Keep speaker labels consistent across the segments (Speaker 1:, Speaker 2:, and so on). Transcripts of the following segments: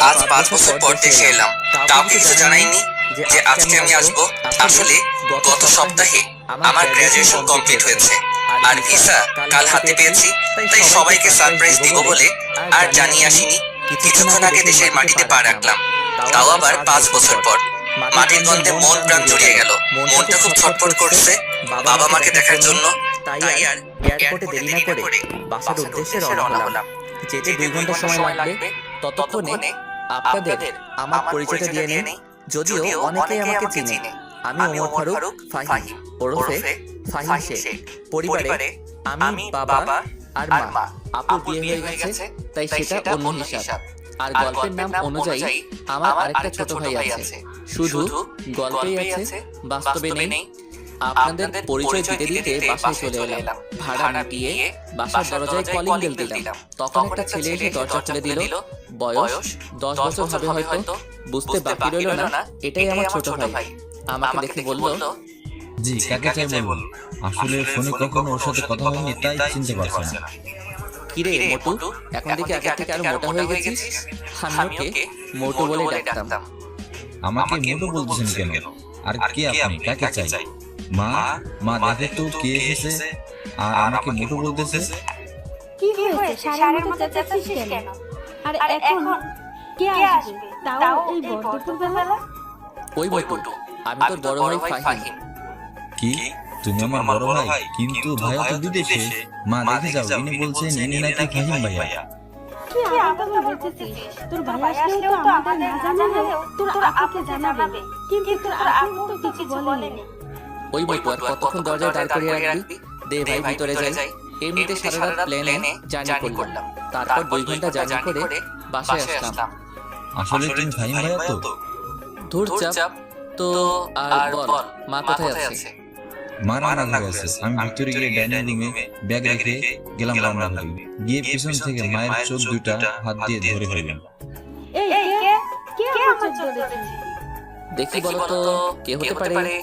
Speaker 1: আজ পাঁচ বছর পর দেশে এলাম। কাউকে কিছু জানাইনি যে আজকে আমি আসব। আসলে গত সপ্তাহে আমার গ্রাজুয়েশন কমপ্লিট হয়েছে। আর ভিসা কাল হাতে পেয়েছি, তাই সবাইকে সারপ্রাইজ দিব বলে আর জানিয়ে আসিনি। কিছুক্ষণ আগে দেশের মাটিতে পা রাখলাম। তাও আবার পাঁচ বছর পর। মাটির গন্ধে মন প্রাণ জড়িয়ে গেল। মনটা খুব ছটফট করছে। বাবা মাকে দেখার জন্য। তাই আর
Speaker 2: এয়ারপোর্টে দেরি না করে বাসার উদ্দেশ্যে রওনা হলাম। যেতে দুই ঘণ্টা সময় লাগবে, ততক্ষণে আপনাদের আমার পরিচয়টা দিয়ে নেই যদিও অনেকেই আমাকে চিনে। আমি ওমর ফারুক ফাহিম ওরফে ফাহিম শেখ। পরিবারে আমি বাবা আর মা। আপু বিয়ে হয়ে গেছে তাই সেটা অন্য হিসাব। আর গল্পের নাম অনুযায়ী আমার আরেকটা ছোট ভাই আছে। শুধু গল্পেই আছে বাস্তবে নেই। আপনাদের পরিচয় দিতে দিতে বাসায় চলে এলাম। ভাড়া না দিয়ে বাসার দরজায় কলিং বেল দিলাম। তখন একটা ছেলে এসে দরজা খুলে দিল বয়স দশ বছর হবে হয়তো বুঝতে বাকি রইল না। এটাই আমার ছোট ভাই। আমাকে দেখে বলল
Speaker 3: জি কাকে চাই বলুন। আসলে ফোনে কখনো ওর সাথে কথা হয়নি তাই চিনতে পারছে না।
Speaker 2: কিরে মোটু এখন দেখি আগে থেকে আরও মোটা হয়ে গেছিস আমি ওকে মোটু বলে ডাকতাম
Speaker 3: আমাকে মোটো বলতেছেন কেন আর কে আপনি কাকে চাই মা মা দেখে তো কে এসেছে? আর আমাকে মোটো বলতেছে?
Speaker 4: কি হয়েছে? সারের মতো চেঁচাচ্ছিস কেন? আর এখন কে আসবে? তাও এই বড় বেলা?
Speaker 2: ওই মোটু আমি তোর বড় ভাই ফাহিম।
Speaker 3: কি? তুমি আমার বড় ভাই? কিন্তু ভাইয়া তো বিদেশে। মা দেখে যাও ইনি বলছেন ইনি নাকি ফাহিম ভাইয়া।
Speaker 4: কি আলাদা বলতেছিস? তোর ভাই আসলেও তো আমাদের না জানালেও তোর আপুকে জানাবে। কিন্তু তোর আপু তো কিছু বলেনি।
Speaker 2: ওই আর কতক্ষণ দরজায় দাঁড় করিয়ে রাখবি? দে ভাই ভিতরে যাই। এমনিতে সারা রাত প্লেনে জার্নি করলাম। তারপর দুই ঘণ্টা জার্নি করে বাসায় আসলাম।
Speaker 3: আসলে তুমি ফাহিম ভাইয়া তো।
Speaker 2: ধূর চাপ তো আর বল মা কোথায় আছে?
Speaker 3: মা রান্না আছে আমি ভিতরে গিয়ে ডাইনিং রুমে ব্যাগ রেখে গেলাম রান্না ঘরে গিয়ে পিছন থেকে মায়ের চোখ দুটা হাত দিয়ে ধরে ফেললাম।
Speaker 4: এই কে? কে আমার চোখ
Speaker 2: দেখি বলো তো কে হতে পারে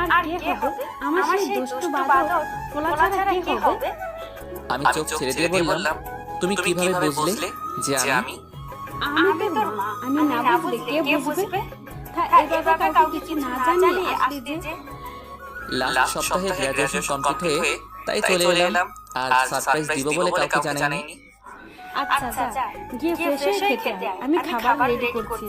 Speaker 4: আর কে হবে? আমার সেই দুষ্টু বাদর ছাড়া কে হবে?
Speaker 2: আমি চোখ ছেড়ে দিয়ে বললাম তুমি কীভাবে বুঝলে যে আমি
Speaker 4: আমি তোর মা। আমি না বুঝলে কে বুঝবে? এভাবে কাউকে কিছু না জানিয়ে যে
Speaker 2: লাস্ট সপ্তাহে গ্রাজুয়েশন কমপ্লিট হয়ে তাই চলে এলাম। আর সারপ্রাইজ দিব বলে কাউকে জানাইনি।
Speaker 4: আচ্ছা যা গিয়ে ফ্রেশ হয়ে খেতে আয়। আমি খাবার রেডি করছি।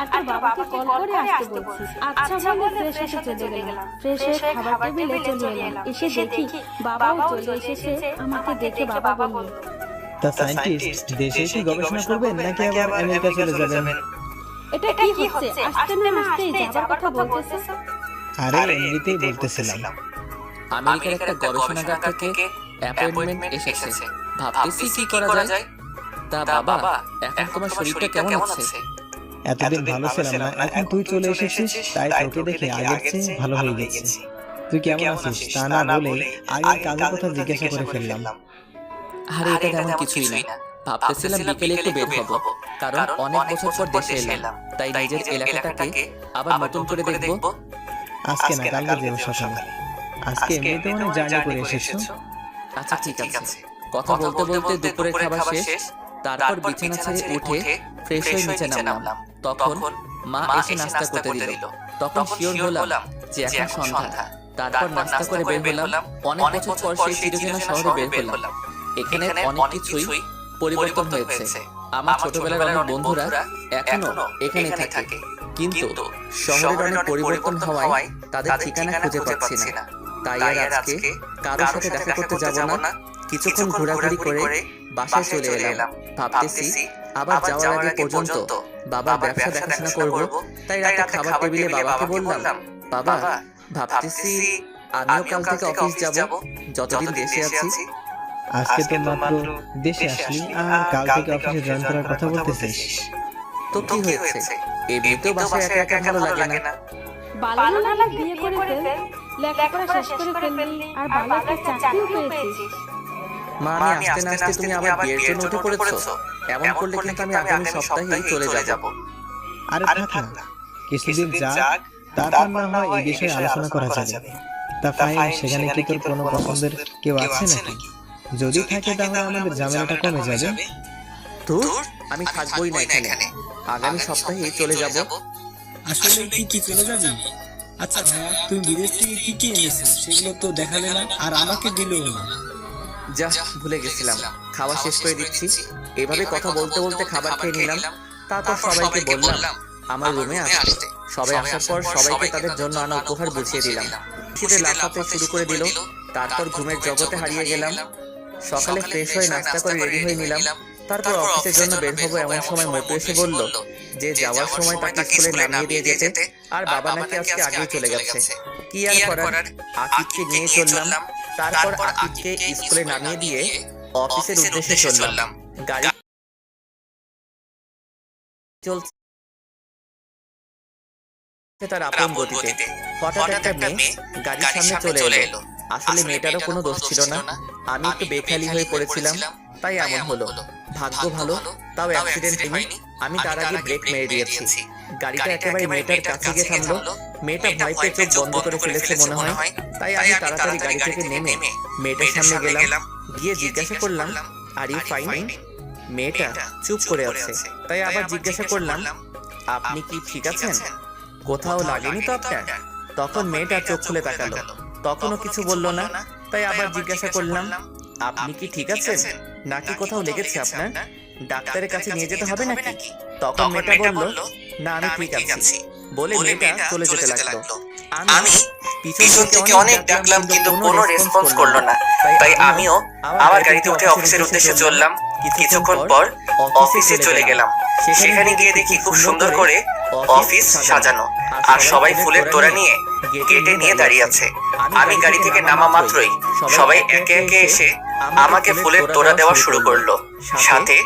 Speaker 4: আর তোর বাবাকে কল করে আসতে বলছি। আচ্ছা বলে ফ্রেশ হয়ে চলে গেলাম। ফ্রেশ হয়ে খাবার টেবিলে চলে এলাম। এসে দেখি বাবাও চলে এসেছে আমাকে দেখে বাবা বলল।
Speaker 5: তা সায়েন্টিস্ট দেশে এসে গবেষণা করবেন নাকি আবার আমেরিকা চলে যাবেন?
Speaker 4: এটা কি হচ্ছে? আসতে না আসতেই যাবার কথা বলতেছে?
Speaker 5: আরে এমনিতেই বলতেছিলাম।
Speaker 2: আমেরিকার একটা গবেষণাগার থেকে অ্যাপয়েন্টমেন্ট এসেছে ভাবতেছি কি করা যায় তা বাবা এখন তোমার শরীরটা কেমন আছে?
Speaker 5: এতদিন ভালো ছিলাম না এখন তুই চলে এসেছিস তাই তোকে দেখে আগের চেয়ে ভালো হয়ে গেছে। তুই কেমন আছিস? তা না বলে আগে কাজের কথা জিজ্ঞাসা করে ফেললাম।
Speaker 2: আরে এটা তেমন কিছুই না। ভাবতেছিলাম বিকেলে একটু বের হব কারণ অনেক বছর পর দেশে এলাম। তাই নিজের এলাকাটাকে আবার নতুন করে দেখব।
Speaker 5: আজকে না কালকে যাব সকালে আজকে এমনিতে অনেক জার্নি করে এসেছ
Speaker 2: আচ্ছা ঠিক আছে কথা বলতে বলতে দুপুরের খাবার শেষ তারপর বিছানা ছেড়ে উঠে ফ্রেশ হয়ে নিচে নামলাম। তখন মা এসে নাস্তা করতে দিল। তখন শিওর হলাম যে এখন সন্ধ্যা। তারপর নাস্তা করে বের হলাম। অনেক বছর পর সেই চিরচেনা শহরে বের হলাম। এখানে অনেক কিছুই পরিবর্তন হয়েছে। আমার ছোটবেলার অনেক বন্ধুরা এখনও এখানে থাকে। কিন্তু শহরের অনেক পরিবর্তন হওয়ায় তাদের ঠিকানা খুঁজে পাচ্ছি না। তাই আর আজকে কারোর সাথে দেখা করতে যাব না। কিছুক্ষণ ঘোরাঘুরি করে বাসায় চলে এলাম। ভাবতেছি আবার যাওয়ার আগে পর্যন্ত বাবার ব্যবসা দেখাশোনা করব। তাই রাতে খাবার টেবিলে বাবাকে বললাম বাবা ভাবতেছি আমিও কাল থেকে অফিস যাব। যতদিন দেশে আছি
Speaker 5: আজকে তো মাত্র দেশে আসলি আর কাল থেকে অফিসে জয়েন করার কথা বলতেছিস।
Speaker 2: তো কি হয়েছে? এমনিতেও বাসায় একা একা ভালো লাগে না।
Speaker 4: বিয়ে করে ফেল লেখাপড়া শেষ করে ফেললি আর চাকরিও পেয়েছিস।
Speaker 2: মা আমি আসতে না আসতে তুমি আবার বিয়ের জন্য উঠে পড়েছো। এমন করলে কিন্তু আমি আগামী সপ্তাহেই চলে যাব।
Speaker 5: আরে থাক না। কিছুদিন যাক তারপর না হয় এই বিষয়ে আলোচনা করা যাবে। তা ফাইন সেখানে কি তোর কোনো পছন্দের কেউ আছে নাকি? যদি থাকে তাহলে আমাদের ঝামেলাটা কমে যাবে।
Speaker 2: ধুর আমি থাকবোই না এখানে। আগামী সপ্তাহে চলে যাব।
Speaker 5: আসলে কি কি চলে যাবি? আচ্ছা ভাইয়া তুমি বিদেশ থেকে কি কি এনেছো সেগুলো তো দেখালে না আর আমাকে দিলেও না
Speaker 2: যা ভুলে গেছিলাম। খাওয়া শেষ করে দিচ্ছি। এভাবে কথা বলতে বলতে খাবার খেয়ে নিলাম। তারপর সবাইকে বললাম। আমার রুমে আসতে। সবাই আসার পর সবাইকে তাদের জন্য আনা উপহার বুঝিয়ে দিলাম শীতে লাফাতে শুরু করে দিল তারপর ঘুমের জগতে হারিয়ে গেলাম সকালে ফ্রেশ হয়ে নাস্তা করে রেডি হয়ে নিলাম তারপর অফিসের জন্য বের হব এমন সময় মোটু এসে বলল যে যাওয়ার সময় তাকে স্কুলে নামিয়ে দিয়ে যেতে আর বাবা নাকি আজকে আগেই চলে গেছে কি আর করার আকিবকে নিয়ে চললাম তারপর আকিবকে স্কুলে নামিয়ে দিয়ে অফিসের উদ্দেশ্যে চললাম। গাড়ি চলছে তার আপন গতিতে। হঠাৎ একটা মেয়ে গাড়ির সামনে চলে এলো। আসলে মেয়েটারও কোনো দোষ ছিল না। আমি একটু বেখালি হয়ে পড়েছিলাম তাই এমন হলো। ভাগ্য ভালো তাও অ্যাক্সিডেন্ট হয়নি। আমি তার আগে ব্রেক মেরে দিয়েছি। গাড়িটা একেবারে মেয়েটার কাছে গিয়ে থামলো। মেয়েটা ভয় পেয়ে চোখ বন্ধ করে ফেলেছে মনে হয়। তাই আমি তাড়াতাড়ি গাড়ি থেকে নেমে মেয়েটার সামনে গেলাম। গিয়ে জিজ্ঞাসা করলাম আর ইউ ফাইন মেয়েটা চুপ করে আছে। তাই আবার জিজ্ঞাসা করলাম আপনি কি ঠিক আছেন কোথাও লাগেনি তো আপনার তখন মেয়েটা চোখ খুলে তাকালো তখনও কিছু বলল না। তাই আবার জিজ্ঞাসা করলাম আপনি কি ঠিক আছেন? নাকি কোথাও লেগেছে আপনার? ডাক্তারের কাছে নিয়ে যেতে হবে নাকি? তখন মেয়েটা বলল না আমি ঠিক আছি। বলে মেয়েটা চলে যেতে লাগল। আমি
Speaker 1: পিছন থেকে অনেক ডাকলাম কিন্তু কোনো রেসপন্স করল না। তাই আমিও আমার গাড়িতে উঠে অফিসের উদ্দেশ্যে চললাম। কিছুক্ষণ পর অফিসে চলে গেলাম। সেখানে গিয়ে দেখি খুব সুন্দর করে অফিস সাজানো আর সবাই ফুলের তোড়া নিয়ে গেটে নিয়ে দাঁড়িয়ে আছে। আমি গাড়ি থেকে নামা মাত্রই সবাই একে একে এসে আমাকে ফুলের তোড়া দেওয়া শুরু করল। সাথে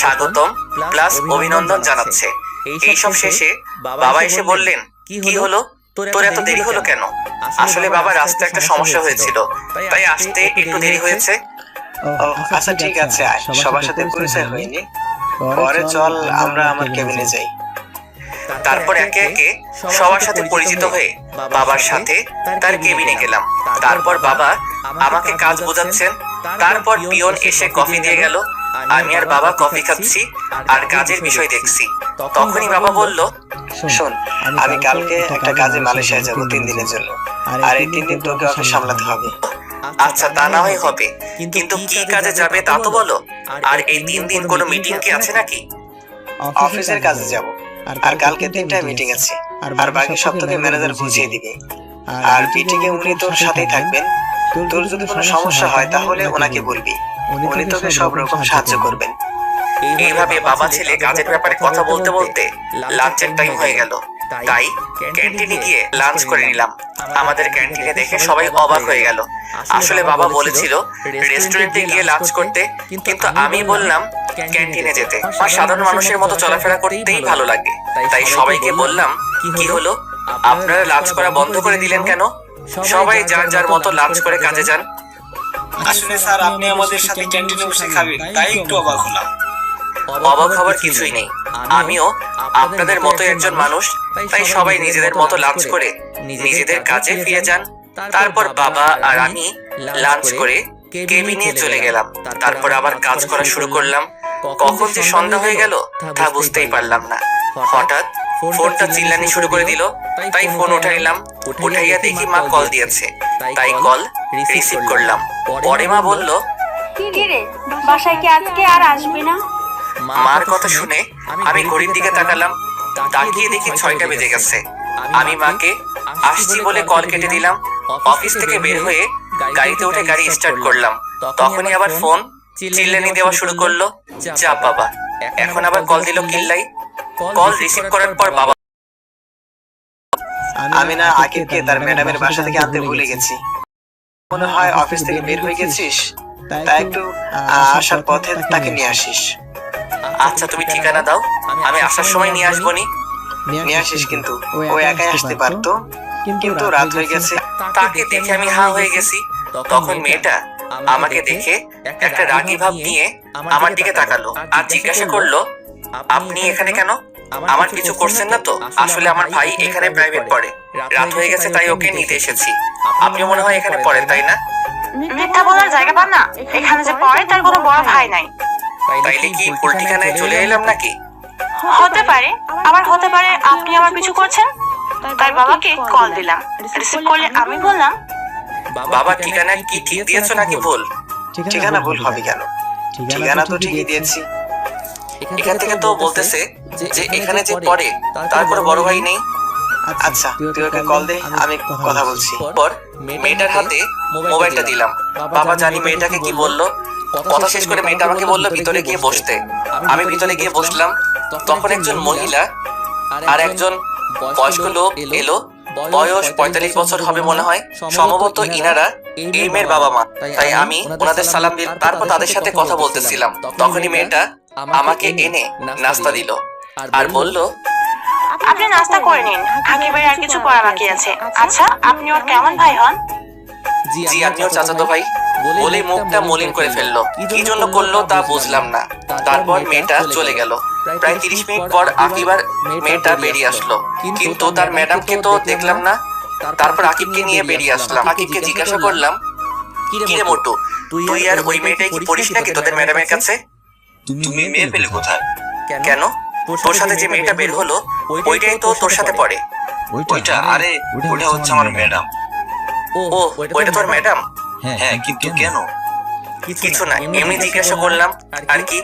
Speaker 1: স্বাগতম প্লাস অভিনন্দন জানাচ্ছে। এইসব শেষে বাবা এসে বললেন, কি হলো? তোর এত দেরি হলো কেন? আসলে বাবা রাস্তায় একটা সমস্যা হয়েছিল। তাই আসতে একটু দেরি হয়েছে।
Speaker 5: আচ্ছা ঠিক আছে সবার সাথে পরিচয় হয়নি। পরে চল, আমরা আমার কেবিনে যাই।
Speaker 1: তারপর একে একে সবার সাথে পরিচিত হয়ে বাবার সাথে তার কেবিনে গেলাম। তারপর বাবা আমাকে কাজ বোঝাচ্ছেন। তারপর পিয়ন এসে কফি দিয়ে গেল। আমি আর বাবা কফি খাচ্ছি আর কাজের বিষয় দেখছি। তখনই বাবা বলল
Speaker 5: শোন আমি কালকে একটা কাজে মালয়েশিয়া যাব তিন দিনের জন্য। আর এই তিন দিন তোকে ওকে সামলাতে হবে।
Speaker 1: আচ্ছা তা না হয় হবে। কিন্তু কি কাজে যাবে তা তো বলো। আর এই তিন দিন কোনো মিটিং কি আছে নাকি?
Speaker 5: অফিসের কাজে যাব। আর কালকে তিনটায় মিটিং আছে। আর বাকি সব তোকে ম্যানেজার বুঝিয়ে দিবে। আর মিটিং এ উনি তোর সাথেই থাকবেন তোর যদি কোনো সমস্যা হয় তাহলে ওনাকে বলবি। উনি তোকে সব রকম সাহায্য করবেন।
Speaker 1: এইভাবে বাবা ছেলে কাজের ব্যাপারে কথা বলতে বলতে লাঞ্চের টাইম হয়ে গেল। তাই ক্যান্টিনে গিয়ে লাঞ্চ করে নিলাম। আমাদের ক্যান্টিনে দেখে সবাই অবাক হয়ে গেল। আসলে বাবা বলেছিল রেস্টুরেন্টে গিয়ে লাঞ্চ করতে কিন্তু আমি বললাম ক্যান্টিনে যেতে। আমার সাধারণ মানুষের মতো চলাফেরা করতেই ভালো লাগে। তাই সবাইকে বললাম কি হলো? আপনারা লাঞ্চ করা বন্ধ করে দিলেন কেন? সবাই যার যার মতো লাঞ্চ করে কাজে যান।
Speaker 5: আসলে স্যার আপনি আমাদের সাথে ক্যান্টিনে বসে খাবেন। তাই একটু অবাক হলাম।
Speaker 1: অবাক হওয়ার কিছুই নেই। আমিও আপনাদের মতো একজন মানুষ। তাই সবাই নিজেদের মতো লাঞ্চ করে নিজেদের কাজে ফিরে যান। তারপর বাবা আর আমি লাঞ্চ করে কেবিনে চলে গেলাম তারপর আবার কাজ করা শুরু করলাম কখন যে সন্ধ্যা হয়ে গেল তা বুঝতেই পারলাম না। হঠাৎ ফোনটা চিল্লানি শুরু করে দিল তাই ফোন উঠাইলাম উঠাইয়া দেখি মা কল দিয়েছে তাই কল রিসিভ করলাম। পরে মা বলল
Speaker 4: কি রে বাসায় কি আজকে আর আসবি না?
Speaker 1: মার কথা শুনে আমি ঘড়ির দিকে তাকালাম তাকিয়ে দেখি ছয়টা বেজে গেছে। আমি মাকে আসছি বলে কল কেটে দিলাম। অফিস থেকে বের হয়ে গাড়িতে উঠে গাড়ি স্টার্ট করলাম। তখনই আবার ফোন চিল্লানি দেওয়া শুরু করল যা বাবা। এখন আবার কল দিল কিল্লাই। কল রিসিভ করার পর বাবা।
Speaker 5: আমি না আকিবকে তার ম্যাডামের বাসা থেকে আনতে ভুলে গেছি। মনে হয় অফিস থেকে বের হয়ে গেছিস। তাই একটু আসার পথে তাকে নিয়ে আসিস।
Speaker 1: আচ্ছা তুমি ঠিকানা দাও। আমি আসার সময় নিয়ে আসব নি।
Speaker 5: নিয়ে আসিস কিন্তু। ও একাই আসতে পারতো। কিন্তু রাত হয়ে গেছে।
Speaker 1: তাকে দেখে আমি হা হয়ে গেছি। তখন মেয়েটা আমাকে দেখে একটা রাগী ভাব নিয়ে আমার দিকে তাকালো আর জিজ্ঞাসা করল আপনি এখানে কেন? আমার কিছু করছেন না তো? আসলে আমার ভাই এখানে প্রাইভেট পড়ে। রাত হয়ে গেছে তাই ওকে নিতে এসেছি। আপনি মনে হয় এখানে পড়েন তাই না?
Speaker 6: মিথ্যা বলার জায়গা পান না। এখানে যে পড়ে তার কোনো বড় ভাই নাই।
Speaker 1: তাইলে কি ভুল ঠিকানায় চলে এলাম নাকি?
Speaker 6: হতে পারে। আবার হতে পারে আপনি আমার পিছু করছেন? তাই বাবাকে কল দিলাম। রিসিভ করলে আমি বললাম
Speaker 1: বাবা ঠিকানা কি ঠিক দিয়েছ নাকি ভুল?
Speaker 5: ঠিকানা ভুল হবে কেন? ঠিকানা তো ঠিকই দিয়েছি।
Speaker 1: এখান থেকে তো বলতেছে যে এখানে যে পড়ে তারপরে বড় ভাই নেই।
Speaker 5: আচ্ছা তুই ওকে কল দে আমি কথা বলছি।
Speaker 1: পর মেয়েটার হাতে মোবাইলটা দিলাম। বাবা জানি মেয়েটাকে কি বলল? কথা শেষ করে মেয়েটা আমাকে বলল ভিতরে গিয়ে বসতে। আমি ভিতরে গিয়ে বসলাম। তখন একজন মহিলা আর একজন বয়স্ক লোক এলো বয়স পঁয়তাল্লিশ বছর হবে মনে হয়। সম্ভবত ইনারা এই মেয়ের বাবা মা তাই আমি ওনাদের সালাম দিল তারপর তাদের সাথে কথা বলতেছিলাম। তখনই মেয়েটা আমাকে এনে নাস্তা দিল। আর বলল
Speaker 6: আপনি নাস্তা করে নিন আকিবের আর কিছু করা বাকি আছে। আচ্ছা আপনি ওর কেমন ভাই হন?
Speaker 1: জি আমি ওর চাচাতো ভাই বলে মুখটা মলিন করে ফেলল। কি জন্য করল তা বুঝলাম না। তারপর মেয়েটা চলে গেল। প্রায় তিরিশ মিনিট পর আকিবার মেয়েটা বেরিয়ে আসলো। কিন্তু তার ম্যাডামকে তো দেখলাম না। তারপর আকিবকে নিয়ে বেরিয়ে আসলাম আকিবকে জিজ্ঞাসা করলাম কিরে মোটু তুই আর ওই মেয়েটাই কি পড়িস নাকি? তোদের ম্যাডামের কাছে?
Speaker 3: তুমি মেয়ে পেলে কোথায়?
Speaker 1: কেন? তোর সাথে যে মেয়েটা বের হলো ওইটাই তো তোর সাথে পড়ে।
Speaker 3: ওইটা আরে ওটা হচ্ছে আমার ম্যাডাম
Speaker 1: ও ওইটা তোর ম্যাডাম
Speaker 3: হ্যাঁ কিন্তু কেন?
Speaker 1: কিছু না এমনি জিজ্ঞাসা করলাম আর কি?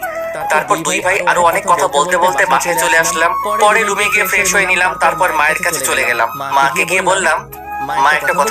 Speaker 1: তারপর দুই ভাই আরও অনেক কথা বলতে বলতে বাসায় চলে আসলাম পরে রুমে গিয়ে ফ্রেশ হয়ে নিলাম তারপর মায়ের কাছে চলে গেলাম। মাকে গিয়ে বললাম মা একটা কথা